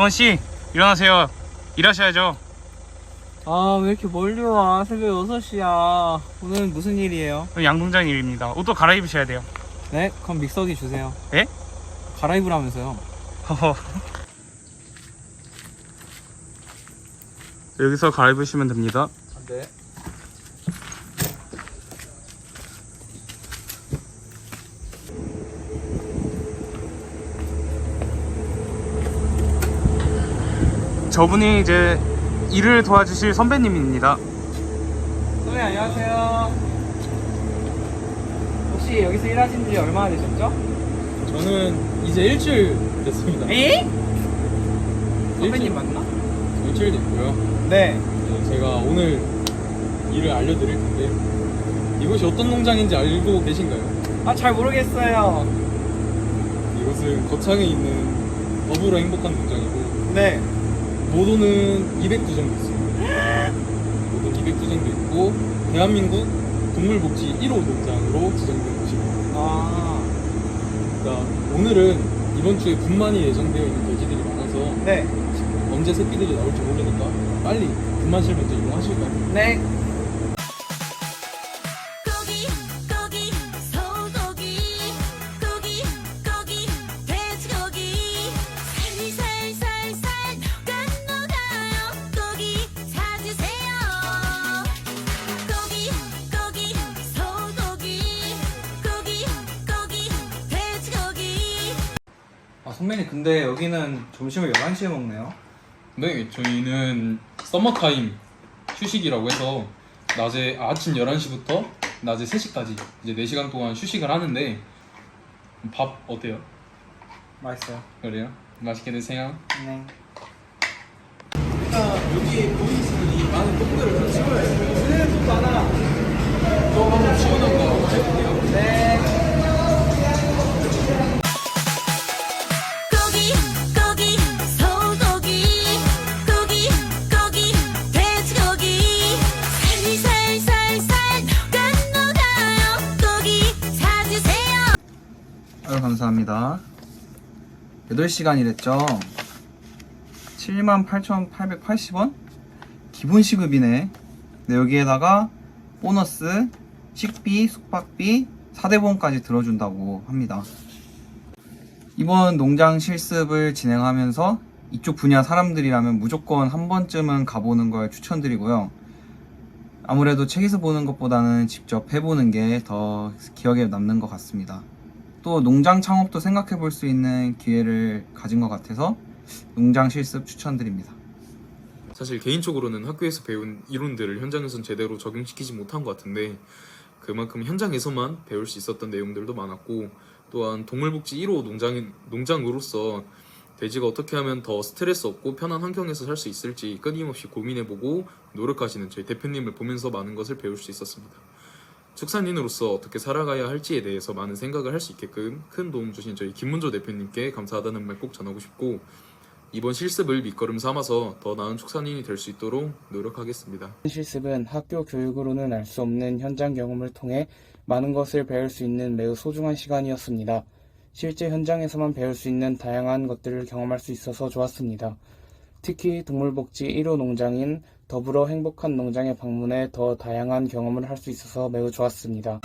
성원 씨 일어나세요. 일하셔야죠. 아, 왜 이렇게 멀리 와? 새벽 6시야. 오늘은 무슨 일이에요? 오늘 양동장 일입니다. 옷도 갈아입으셔야 돼요. 네, 그럼 믹서기 주세요. 예? 갈아입으라면서요. 허허. 여기서 갈아입으시면 됩니다. 네. 저분이 이제 일을 도와주실 선배님입니다. 선생님, 안녕하세요. 혹시 여기서 일하신 지 얼마나 되셨죠? 저는 이제 일주일 됐습니다. 에? 선배님 맞나? 일주일 됐고요. 네. 네, 제가 오늘 일을 알려드릴 텐데 이곳이 어떤 농장인지 알고 계신가요? 아, 잘 모르겠어요. 이곳은 거창에 있는 더불어 행복한 농장이고 네. 모도는 200구 정도 있습니다. 모도 200구 정도 있고 대한민국 동물복지 1호 농장으로 지정된 곳입니다. 아, 그러니까 오늘은 이번 주에 분만이 예정되어 있는 돼지들이 많아서 네. 언제 새끼들이 나올지 모르니까 빨리 분만실 먼저 이용하실까요? 네. 선배님, 근데 여기는 점심을 11시에 먹네요. 네, 저희는 서머타임 휴식이라고 해서 낮에 아, 아침 11시부터 낮에 3시까지 이제 4시간 동안 휴식을 하는데 밥 어때요? 맛있어요. 그래요? 맛있게 드세요. 네. 일단 여기 보이시는 이 많은 똥들을 감사합니다. 8시간 일했죠? 78,880원? 기본 시급이네. 네, 여기에다가 보너스 식비, 숙박비, 사대보험까지 들어준다고 합니다. 이번 농장 실습을 진행하면서 이쪽 분야 사람들이라면 무조건 한 번쯤은 가보는 걸 추천드리고요. 아무래도 책에서 보는 것보다는 직접 해보는 게 더 기억에 남는 것 같습니다 또 농장 창업도 생각해 볼 수 있는 기회를 가진 것 같아서 농장 실습 추천드립니다. 사실 개인적으로는 학교에서 배운 이론들을 현장에선 제대로 적용시키지 못한 것 같은데 그만큼 현장에서만 배울 수 있었던 내용들도 많았고 또한 동물복지 1호 농장인, 농장으로서 돼지가 어떻게 하면 더 스트레스 없고 편한 환경에서 살 수 있을지 끊임없이 고민해보고 노력하시는 저희 대표님을 보면서 많은 것을 배울 수 있었습니다. 축산인으로서 어떻게 살아가야 할지에 대해서 많은 생각을 할 수 있게끔 큰 도움 주신 저희 김문조 대표님께 감사하다는 말 꼭 전하고 싶고 이번 실습을 밑거름 삼아서 더 나은 축산인이 될 수 있도록 노력하겠습니다. 실습은 학교 교육으로는 알 수 없는 현장 경험을 통해 많은 것을 배울 수 있는 매우 소중한 시간이었습니다. 실제 현장에서만 배울 수 있는 다양한 것들을 경험할 수 있어서 좋았습니다. 특히 동물복지 1호 농장인 더불어 행복한 농장에 방문해 더 다양한 경험을 할 수 있어서 매우 좋았습니다.